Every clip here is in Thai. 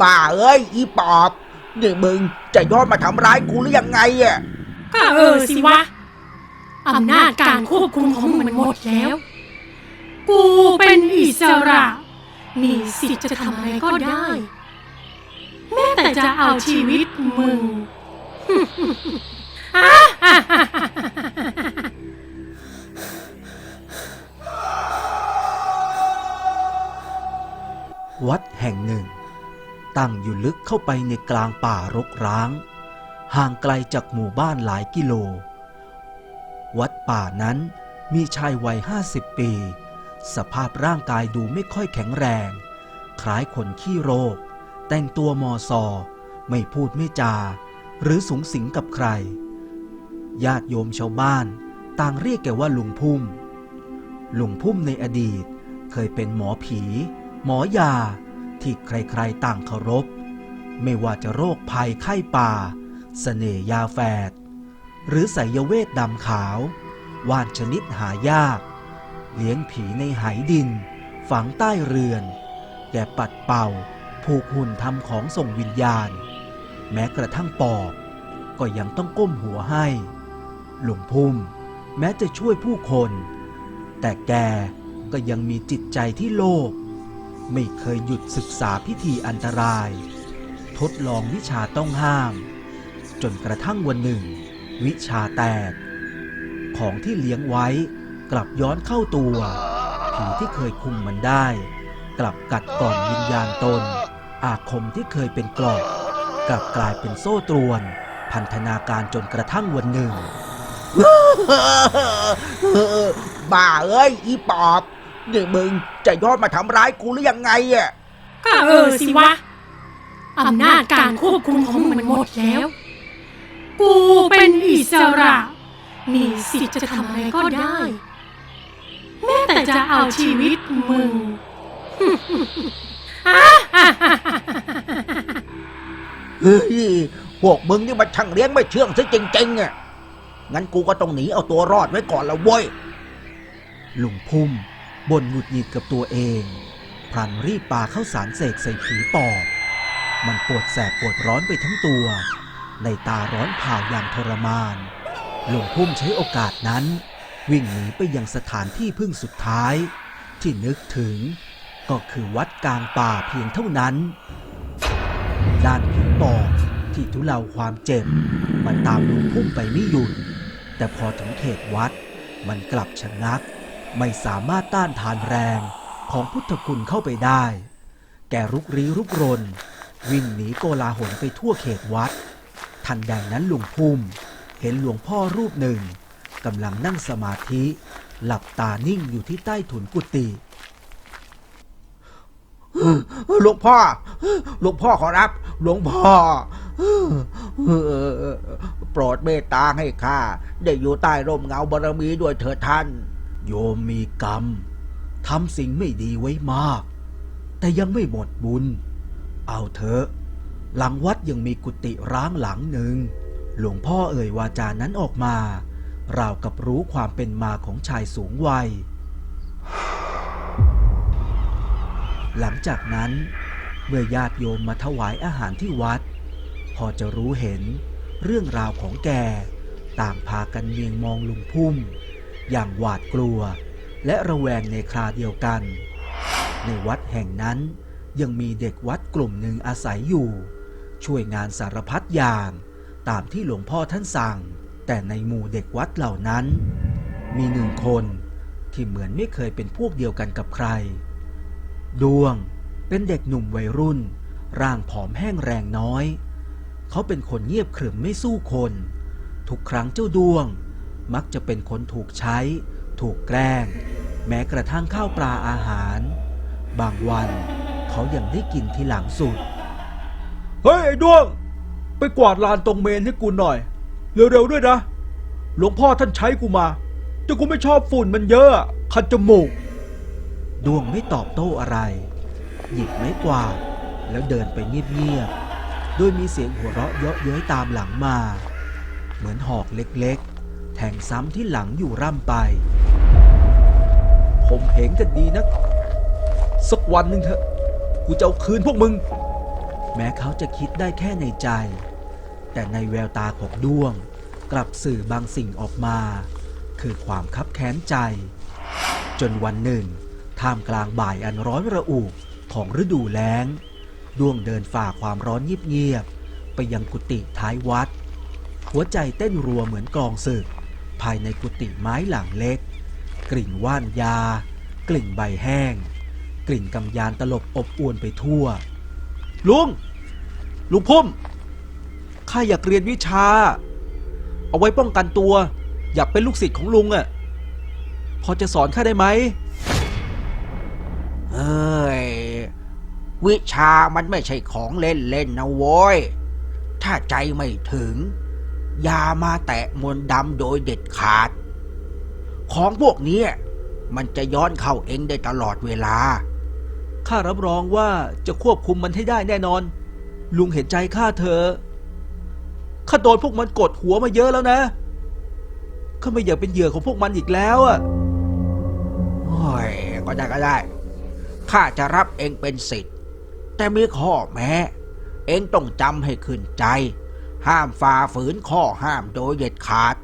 บ้าเอ้ยอีปอบนี่มึงจะย้อนมาทำร้ายกูหรือยังไงอะก็เออสิวะอำนาจการควบคุมของมึงมันหมดแล้ว กูเป็นอิสระ มีสิทธิ์จะทำอะไรก็ได้ แม้แต่จะเอาชีวิตมึง วัดแห่งหนึ่ง ตั้งอยู่ลึกเข้าไปในกลางป่ารกร้าง ห่างไกลจากหมู่บ้านหลายกิโล วัดป่านั้นมีชายวัยห้าสิบปี สภาพร่างกายดูไม่ค่อยแข็งแรง คล้ายคนขี้โรค แต่งตัวมอซอ ไม่พูดไม่จา หรือสูงสิงกับใคร ญาติโยมชาวบ้าน ต่างเรียกแกว่าลุงพุ่ม ลุงพุ่มในอดีตเคยเป็นหมอผี หมอยาที่ใครๆต่างเคารพ ไม่ว่าจะโรคภัยไข้ป่าเสน่ยาแฝด หรือไสยเวทดำขาว ว่านชนิดหายาก เลี้ยงผีในไหดิน ฝังใต้เรือน แกปัดเป่า ผูกหุ่นทำของส่งวิญญาณ แม้กระทั่งปอบ ก็ยังต้องก้มหัวให้ หลวงพุ่มแม้จะช่วยผู้คน แต่แกก็ยังมีจิตใจที่โลภ ไม่เคยหยุดศึกษาพิธีอันตราย ทดลองวิชาต้องห้าม จนกระทั่งวันหนึ่ง วิชาแตก ของที่เลี้ยงไว้กลับย้อนเข้าตัว ผีที่เคยคุมมันได้ กลับกัดกร่อนวิญญาณตน อาคมที่เคยเป็นกรอบกลับกลายเป็นโซ่ตรวน พันธนาการจนกระทั่งวันหนึ่ง บ้าเอ้ย อีปอบ นี่มึงจะย้อนมาทำร้ายกูหรือยังไงอะ ก็เออสิวะอำนาจการควบคุมของมึงมันหมดแล้ว กูเป็นอิสระ มีสิทธิ์จะทำอะไรก็ได้ แม้แต่จะเอาชีวิตมึง เฮ้ย พวกมึงนี่มันช่างเลี้ยงไม่เชื่องซะจริงๆอะ งั้นกูก็ต้องหนีเอาตัวรอดไว้ก่อนละเว้ย ลุงพุ่ม บ่นหงุดหงิดกับตัวเอง พลันรีบปาเข้าสารเสกใส่ผีปอบ มันปวดแสบปวดร้อนไปทั้งตัว ในตาร้อนเผาอย่างทรมาน หลุงพุ่มใช้โอกาสนั้น วิ่งหนีไปยังสถานที่พึ่งสุดท้าย ที่นึกถึง ก็คือวัดกลางป่าเพียงเท่านั้น ด้านผีปอบที่ทุเลาความเจ็บ มันตามหลุงพุ่มไปไม่หยุด แต่พอถึงเขตวัด มันกลับชะงัก ไม่สามารถต้านทานแรงของพุทธคุณเข้าไปได้ แกรุกรีรุกรน วิ่งหนีโกลาหลไปทั่วเขตวัด ทันใดนั้นลุงพุ่ม เห็นหลวงพ่อรูปหนึ่งกำลังนั่งสมาธิ หลับตานิ่งอยู่ที่ใต้ถุนกุฏิหลวงพ่อ หลวงพ่อขอรับ หลวงพ่อ โปรดเมตตาให้ข้า ได้อยู่ใต้ร่มเงาบารมีด้วยเถิดท่าน โยมมีกรรมทำสิ่งไม่ดีไว้มาก แต่ยังไม่หมดบุญ เอาเถอะ หลังวัดยังมีกุฏิร้างหลังหนึ่ง หลวงพ่อเอ่ยวาจานั้นออกมาราวกับรู้ความเป็นมาของชายสูงวัย หลังจากนั้น เมื่อญาติโยมมาถวายอาหารที่วัด พอจะรู้เห็นเรื่องราวของแก ต่างพากันเมียงมองลุงพุ่ม อย่างหวาดกลัว และระแวงในคราเดียวกัน ในวัดแห่งนั้นยังมีเด็กวัดกลุ่มหนึ่งอาศัยอยู่ ช่วยงานสารพัดอย่างตามที่หลวงพ่อท่านสั่ง แต่ในหมู่เด็กวัดเหล่านั้น มีหนึ่งคนที่เหมือนไม่เคยเป็นพวกเดียวกันกับใคร ดวงเป็นเด็กหนุ่มวัยรุ่น ร่างผอมแห้งแรงน้อย เขาเป็นคนเงียบขรึมไม่สู้คน ทุกครั้งเจ้าดวง มักจะเป็นคนถูกใช้ ถูกแกล้ง แม้กระทั่งข้าวปลาอาหาร บางวันเขายังได้กินที่หลังสุด เฮ้ย ไอ้ดวง ไปกวาดลานตรงเมนให้กูหน่อย เร็วๆด้วยนะ หลวงพ่อท่านใช้กูมา แต่กูไม่ชอบฝุ่นมันเยอะอะคันจมูก ดวงไม่ตอบโต้อะไร หยิบไม้กวาดแล้วเดินไปเงียบๆโดยมีเสียงหัวเราะเยาะเย้ยตามหลังมา เหมือนหอกเล็กๆ แทงซ้ำที่หลังอยู่ร่ำไป ผมเห็นกันดีนะสักวันหนึ่งเถอะ กูจะเอาคืนพวกมึง แม้เขาจะคิดได้แค่ในใจ แต่ในแววตาของด้วง กลับสื่อบางสิ่งออกมา คือความคับแค้นใจ จนวันหนึ่ง ท่ามกลางบ่ายอันร้อนระอุของฤดูแล้ง ด้วงเดินฝ่าความร้อนเงียบๆไปยังกุฏิท้ายวัด หัวใจเต้นรัวเหมือนกลองศึก ภายในกุฏิไม้หลังเล็ก กลิ่นว่านยา กลิ่นใบแห้ง กลิ่นกำยานตลบอบอวนไปทั่ว ลุง ลุงพุ่มข้าอยากเรียนวิชา เอาไว้ป้องกันตัว อยากเป็นลูกศิษย์ของลุงอะ่ะพอจะสอนข้าได้ไหมเฮ้ยวิชามันไม่ใช่ของเล่นเล่นๆนะโว้ย ถ้าใจไม่ถึง อย่ามาแตะมนต์ดำโดยเด็ดขาด ของพวกนี้มันจะย้อนเข้าเองได้ตลอดเวลา ข้ารับรองว่าจะควบคุมมันให้ได้แน่นอน ลุงเห็นใจข้าเถอข้าโดนพวกมันกดหัวมาเยอะแล้วนะ ข้าไม่อยากเป็นเหยื่อของพวกมันอีกแล้วอะโอ้ยก็ได้ก็ได้ ข้าจะรับเองเป็นสิทธิ์ แต่มีข้อแม้ เองต้องจำให้ขึ้นใจ ห้ามฝ่าฝืนข้อห้ามโดยเด็ดขาด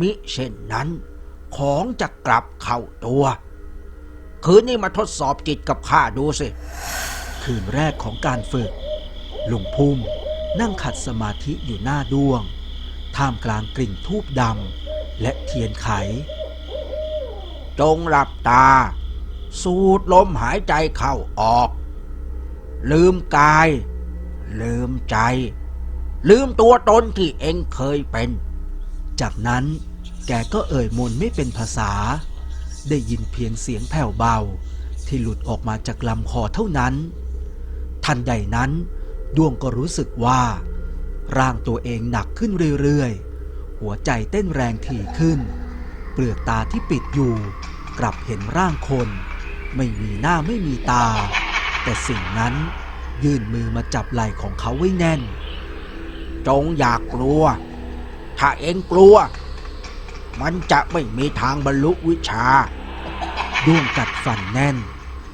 มิเช่นนั้น ของจะกลับเข้าตัว คืนนี้มาทดสอบจิตกับข้าดูสิ คืนแรกของการฝึกลุงพุ่มนั่งขัดสมาธิอยู่หน้าดวง ท่ามกลางกลิ่นทูบดำและเทียนไข จงหลับตา สูดลมหายใจเข้าออก ลืมกาย ลืมใจ ลืมตัวตนที่เองเคยเป็น จากนั้นแกก็เอ่ยมนไม่เป็นภาษา ได้ยินเพียงเสียงแผ่วเบา ที่หลุดออกมาจากลำคอเท่านั้น ทันใดนั้น ดวงก็รู้สึกว่า ร่างตัวเองหนักขึ้นเรื่อยๆ หัวใจเต้นแรงถี่ขึ้น เปลือกตาที่ปิดอยู่ กลับเห็นร่างคน ไม่มีหน้าไม่มีตา แต่สิ่งนั้นยื่นมือมาจับไหล่ของเขาไว้แน่น จงอยากกลัว ถ้าเองกลัว มันจะไม่มีทางบรรลุวิชาด้วงกัดฟันแน่น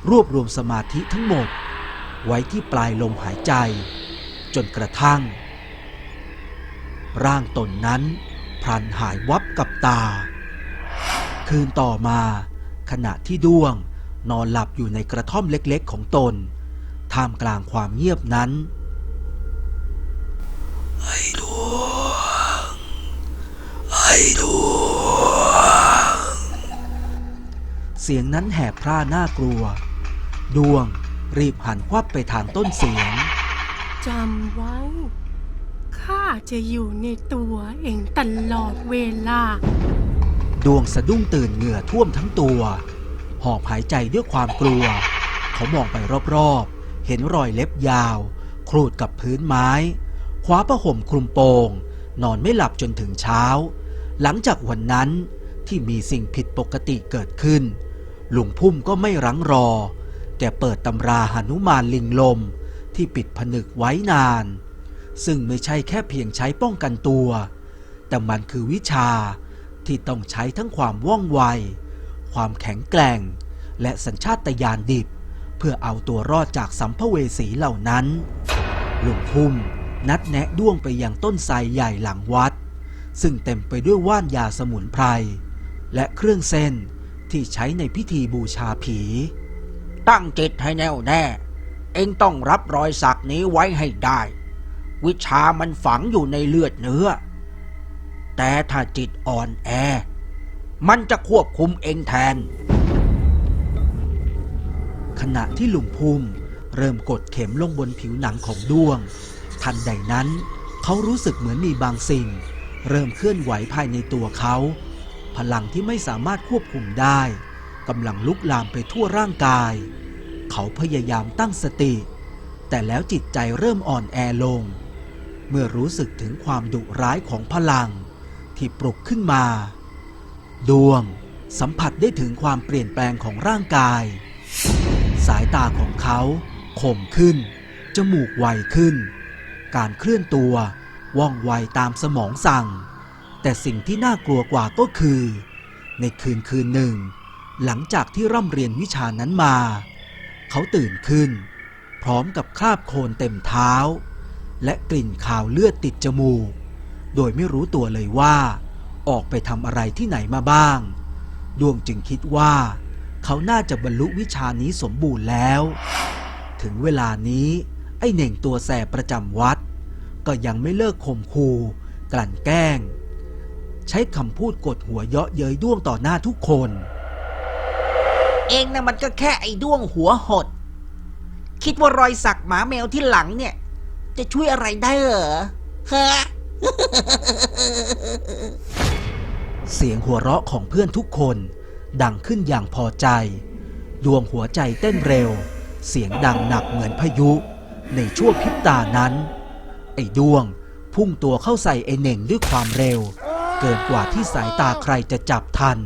รวบรวมสมาธิทั้งหมด ไว้ที่ปลายลมหายใจ จนกระทั่ง ร่างตนนั้นพลันหายวับกับตา คืนต่อมา ขณะที่ด้วงนอนหลับอยู่ในกระท่อมเล็กๆของตน ท่ามกลางความเงียบนั้น ไอ้ดวง ไอ้ดวง เสียงนั้นแหบพร่าน่ากลัว ดวงรีบหันควับไปทางต้นเสียง จำไว้ ข้าจะอยู่ในตัวเองตลอดเวลา ดวงสะดุ้งตื่นเหงื่อท่วมทั้งตัว หอบหายใจด้วยความกลัว เขามองไปรอบๆ เห็นรอยเล็บยาว ครูดกับพื้นไม้ คว้าผ้าห่มคลุมโปง นอนไม่หลับจนถึงเช้า หลังจากวันนั้นที่มีสิ่งผิดปกติเกิดขึ้น หลุงพุ่มก็ไม่รั้งรอแกเปิดตำราหนุมานลิงลมที่ปิดผนึกไว้นาน ซึ่งไม่ใช่แค่เพียงใช้ป้องกันตัว แต่มันคือวิชาที่ต้องใช้ทั้งความว่องไว ความแข็งแกร่ง และสัญชาตญาณดิบ เพื่อเอาตัวรอดจากสัมภเวสีเหล่านั้น หลุงพุ่ม นัดแนะด้วงไปยังต้นไทรใหญ่หลังวัด ซึ่งเต็มไปด้วยว่านยาสมุนไพร และเครื่องเส้นที่ใช้ในพิธีบูชาผี ตั้งจิตให้แน่วแน่ เองต้องรับรอยสักนี้ไว้ให้ได้ วิชามันฝังอยู่ในเลือดเนื้อ แต่ถ้าจิตอ่อนแอ มันจะควบคุมเองแทน ขณะที่ลุงพุ่มเริ่มกดเข็มลงบนผิวหนังของด้วง ทันใดนั้น เขารู้สึกเหมือนมีบางสิ่ง เริ่มเคลื่อนไหวภายในตัวเขา พลังที่ไม่สามารถควบคุมได้กำลังลุกลามไปทั่วร่างกาย เขาพยายามตั้งสติ แต่แล้วจิตใจเริ่มอ่อนแอลง เมื่อรู้สึกถึงความดุร้ายของพลังที่ปลุกขึ้นมา ดวงสัมผัสได้ถึงความเปลี่ยนแปลงของร่างกาย สายตาของเขาคมขึ้น จมูกไวขึ้น การเคลื่อนตัวว่องไวตามสมองสั่ง แต่สิ่งที่น่ากลัวกว่าก็คือ ในคืนคืนหนึ่ง หลังจากที่ร่ำเรียนวิชานั้นมา เขาตื่นขึ้น พร้อมกับคราบโคลนเต็มเท้า และกลิ่นคาวเลือดติดจมูก โดยไม่รู้ตัวเลยว่า ออกไปทำอะไรที่ไหนมาบ้าง ดวงจึงคิดว่า เขาน่าจะบรรลุวิชานี้สมบูรณ์แล้ว ถึงเวลานี้ ไอ้เหน่งตัวแสบประจำวัด ก็ยังไม่เลิกข่มคูกลั่นแกล้ง ใช้คำพูดกดหัวเยาะเย้ยด้วงต่อหน้าทุกคน เองนะมันก็แค่ไอ้ด้วงหัวหด คิดว่ารอยสักหมาแมวที่หลังเนี่ย จะช่วยอะไรได้เหรอฮะเสียงหัวเราะของเพื่อนทุกคนดังขึ้นอย่างพอใจ ดวงหัวใจเต้นเร็ว เสียงดังหนักเหมือนพายุ ในช่วงพริบตานั้น ไอ้ดวงพุ่งตัวเข้าใส่ไอ้เหน่งด้วยความเร็ว เกินกว่าที่สายตาใครจะจับทัน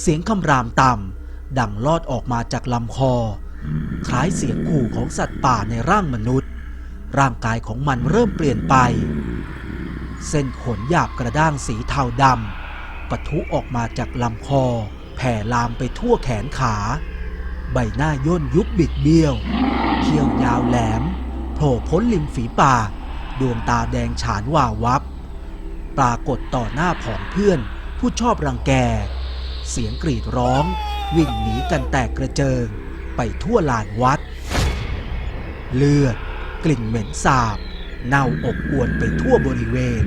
เสียงคำรามต่ำดังลอดออกมาจากลำคอ คล้ายเสียงขู่ของสัตว์ป่าในร่างมนุษย์ ร่างกายของมันเริ่มเปลี่ยนไป เส้นขนหยาบกระด้างสีเทาดำปะทุออกมาจากลำคอ แผ่ลามไปทั่วแขนขา ใบหน้าย่นยุบบิดเบี้ยว เขี้ยวยาวแหลม โผล่พ้นริมฝีปากดวงตาแดงฉานว่าวับ ปรากฏต่อหน้าผองเพื่อนผู้ชอบรังแก เสียงกรีดร้อง วิ่งหนีกันแตกกระเจิง ไปทั่วลานวัด เลือด กลิ่นเหม็นสาบ เน่าอบอวนไปทั่วบริเวณ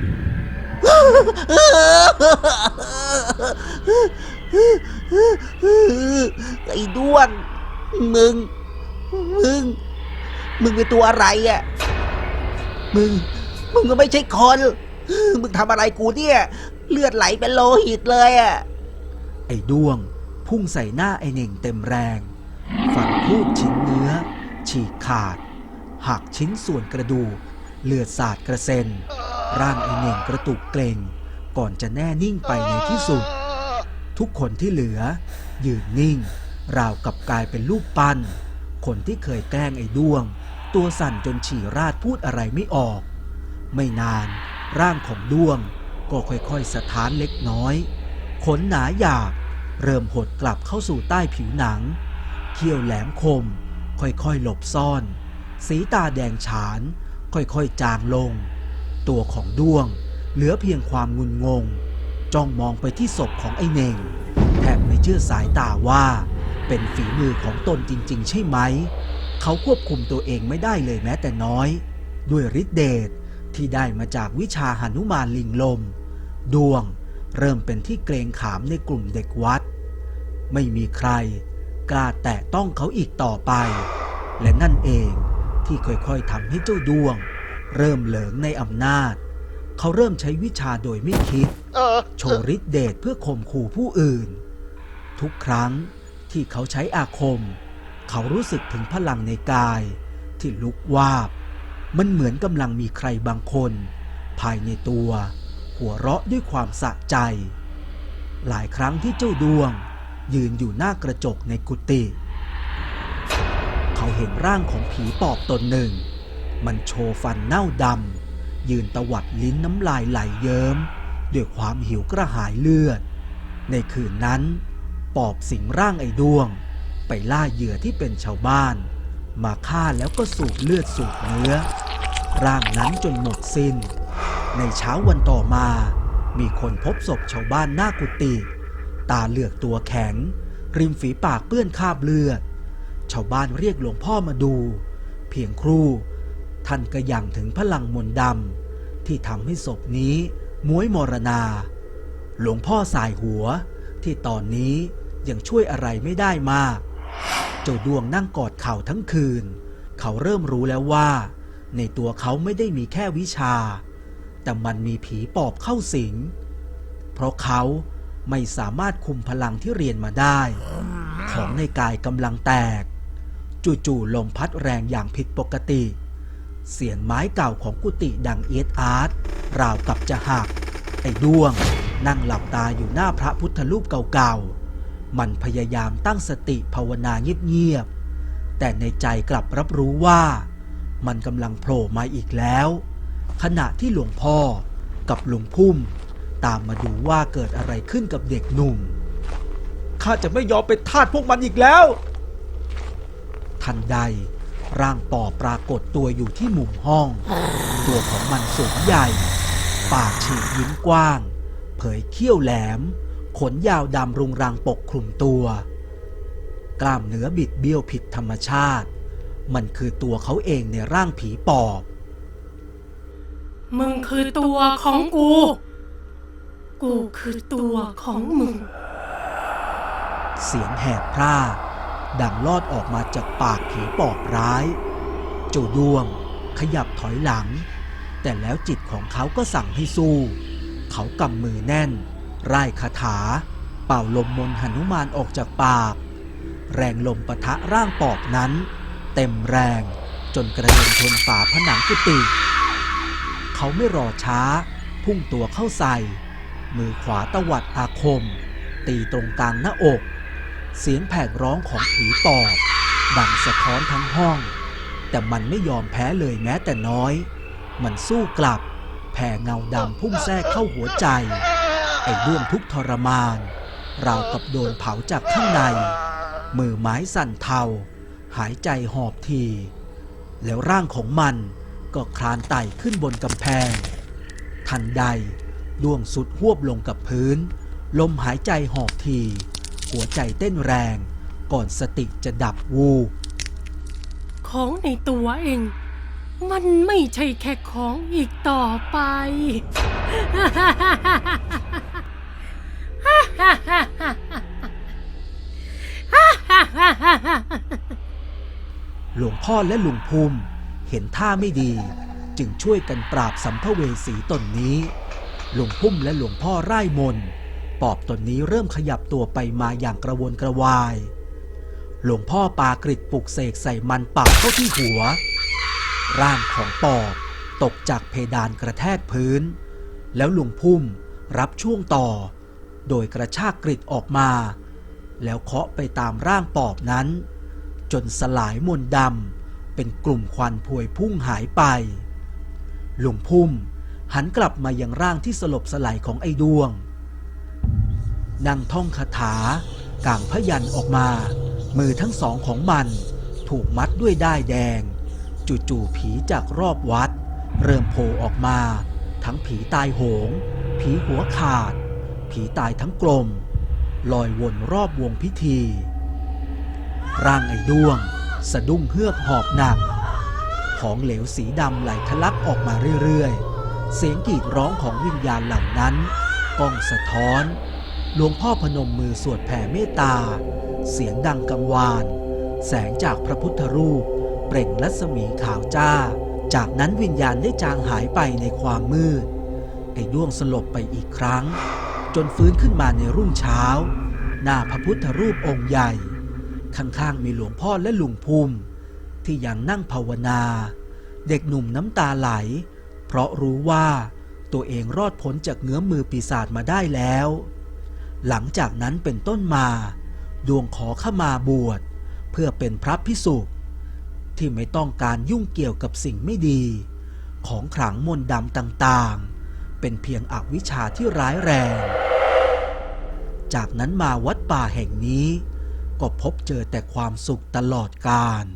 ไอ้ด้วงมึง มึง มึงเป็นตัวอะไรอะ่ะ มึง มึงก็ไม่ใช่คน มึงทำอะไรกูเนี่ย เลือดไหลเป็นโลหิตเลยอะ่ะ ไอ้ด้วง พุ่งใส่หน้าไอ้เน่งเต็มแรง ฝันคูบชิ้นเนื้อ ฉีกขาด หักชิ้นส่วนกระดูกเลือดสาดกระเซ็น ร่างไอ้เน่งกระตุกเกรงก่อนจะแน่นิ่งไปในที่สุด ทุกคนที่เหลือ ยืนนิ่ง ราวกับกลายเป็นรูปปั้น คนที่เคยแกล้งไอ้ด้วง ตัวสั่นจนฉี่ราดพูดอะไรไม่ออก ไม่นานร่างของด้วงก็ค่อยๆสะท้านเล็กน้อย ขนหนาหยาบเริ่มหดกลับเข้าสู่ใต้ผิวหนัง เขี้ยวแหลมคม ค่อยๆหลบซ่อน สีตาแดงฉาน ค่อยๆจางลง ตัวของด้วงเหลือเพียงความงุนงง จ้องมองไปที่ศพของไอ้เน่งแทบไม่เชื่อสายตาว่า เป็นฝีมือของตนจริง ๆ ใช่ไหม เขาควบคุมตัวเองไม่ได้เลยแม้แต่น้อย ด้วยฤทธิเดชที่ได้มาจากวิชาหนุมานลิงลม ดวงเริ่มเป็นที่เกรงขามในกลุ่มเด็กวัด ไม่มีใครกล้าแตะต้องเขาอีกต่อไป และนั่นเองที่ค่อยๆทำให้เจ้าดวง เริ่มเหลิงในอำนาจ เขาเริ่มใช้วิชาโดยไม่คิดโชว์ฤทธิเดชเพื่อข่มขู่ผู้อื่น ทุกครั้งที่เขาใช้อาคม เขารู้สึกถึงพลังในกาย ที่ลุกวาบ มันเหมือนกำลังมีใครบางคน ภายในตัว หัวเราะด้วยความสะใจ หลายครั้งที่เจ้าดวง ยืนอยู่หน้ากระจกในกุฏิเขาเห็นร่างของผีปอบตนหนึ่ง มันโชว์ฟันเน่าดำยืนตวัดลิ้นน้ำลายไหลเยิ้ม ด้วยความหิวกระหายเลือด ในคืนนั้น ปอบสิงร่างไอ้ดวง ไปล่าเหยื่อที่เป็นชาวบ้าน มาฆ่าแล้วก็สูบเลือดสูบเนื้อ ร่างนั้นจนหมดสิ้น ในเช้าวันต่อมา มีคนพบศพชาวบ้านหน้ากุฏิตาเหลือกตัวแข็ง ริมฝีปากเปื้อนคราบเลือด ชาวบ้านเรียกหลวงพ่อมาดู เพียงครู่ท่านก็ยังถึงพลังมนต์ดำที่ทำให้ศพนี้ม้วยมรณา หลวงพ่อสายหัวที่ตอนนี้ยังช่วยอะไรไม่ได้มาก เจ้าดวงนั่งกอดเข่าทั้งคืน เขาเริ่มรู้แล้วว่า ในตัวเขาไม่ได้มีแค่วิชา แต่มันมีผีปอบเข้าสิง เพราะเขาไม่สามารถคุมพลังที่เรียนมาได้ ของในกายกำลังแตก จู่ๆลมพัดแรงอย่างผิดปกติ เสียงไม้เก่าของกุฏิดังเอียดอาร์ตราวกับจะหัก ไอ้ดวงนั่งหลับตาอยู่หน้าพระพุทธรูปเก่าๆ มันพยายามตั้งสติภาวนาเงียบๆ แต่ในใจกลับรับรู้ว่า มันกำลังโผล่มาอีกแล้ว ขณะที่หลวงพ่อกับหลวงพุ่ม ตามมาดูว่าเกิดอะไรขึ้นกับเด็กหนุ่ม ข้าจะไม่ยอมเป็นทาสพวกมันอีกแล้ว ทันใดร่างปอบปรากฏตัวอยู่ที่มุมห้อง ตัวของมันสูงใหญ่ ปากฉีกยิ้มกว้าง เผยเขี้ยวแหลม ขนยาวดำรุงรังปกคลุมตัว กล้ามเนื้อบิดเบี้ยวผิดธรรมชาติ มันคือตัวเขาเองในร่างผีปอบ มึงคือตัวของกู กูคือตัวของมึง เสียงแหบพร่าดังลอดออกมาจากปากผีปอบร้ายเจ้าดวง ขยับถอยหลัง แต่แล้วจิตของเขาก็สั่งให้สู้ เขากำมือแน่น ไร่คาถา เป่าลมมนหนุมานออกจากปาก แรงลมปะทะร่างปอบนั้น เต็มแรงจนกระเด็นชนฝาผนังกุฏิเขาไม่รอช้า พุ่งตัวเข้าใส่ มือขวาตวัดอาคม ตีตรงกลางหน้าอก เสียงแผดร้องของผีปอบดังสะท้อนทั้งห้อง แต่มันไม่ยอมแพ้เลยแม้แต่น้อย มันสู้กลับ แผ่เงาดำพุ่งแทรกเข้าหัวใจ ไอ้ด้วงทุกทรมาน ราวกับโดนเผาจากข้างใน มือไม้สั่นเทา หายใจหอบที แล้วร่างของมันก็คลานไต่ขึ้นบนกำแพง ทันใดดวงสุดหวบลงกับพื้น ลมหายใจหอบที หัวใจเต้นแรงก่อนสติจะดับวูบของในตัวเอง มันไม่ใช่แค่ของอีกต่อไป หลวงพ่อและลุงภูมิ เห็นท่าไม่ดี จึงช่วยกันปราบสัมภเวสีตนนี้หลวงพุ่มและหลวงพ่อไร่มนปอบตนนี้เริ่มขยับตัวไปมาอย่างกระวนกระวาย หลวงพ่อปากริดปลุกเสกใส่มันปักเข้าที่หัว ร่างของปอบตกจากเพดานกระแทกพื้น แล้วหลวงพุ่มรับช่วงต่อ โดยกระชากกริดออกมา แล้วเคาะไปตามร่างปอบนั้น จนสลายมนต์ดำเป็นกลุ่มควันพวยพุ่งหายไปหลวงพุ่มหันกลับมายังร่างที่สลบสลายของไอ้ดวงนั่งท่องคาถากางพยันออกมา มือทั้งสองของมันถูกมัดด้วยด้ายแดง จู่ๆผีจากรอบวัด เริ่มโผล่ออกมา ทั้งผีตายโหง ผีหัวขาด ผีตายทั้งกลม ลอยวนรอบวงพิธี ร่างไอ้ด้วง สะดุ้งเฮือกหอบหนัก ของเหลวสีดำไหลทะลักออกมาเรื่อยๆ เสียงกรีดร้องของวิญญาณเหล่านั้นก้องสะท้อน หลวงพ่อพนมมือสวดแผ่เมตตา เสียงดังกังวาน แสงจากพระพุทธรูป เปล่งรัศมีขาวจ้า จากนั้นวิญญาณได้จางหายไปในความมืดไอ้ด้วงสลบไปอีกครั้ง จนฟื้นขึ้นมาในรุ่งเช้า หน้าพระพุทธรูปองค์ใหญ่ ข้างๆมีหลวงพ่อและลุงภูมิ ที่ยังนั่งภาวนา เด็กหนุ่มน้ำตาไหล เพราะรู้ว่าตัวเองรอดพ้นจากเงื้อมือปีศาจมาได้แล้ว หลังจากนั้นเป็นต้นมา ดวงขอขมาบวช เพื่อเป็นพระพิสุที่ไม่ต้องการยุ่งเกี่ยวกับสิ่งไม่ดี ของขลังมนต์ดำต่างๆ เป็นเพียงอวิชชาที่ร้ายแรง จากนั้นมาวัดป่าแห่งนี้ ก็พบเจอแต่ความสุขตลอดกาล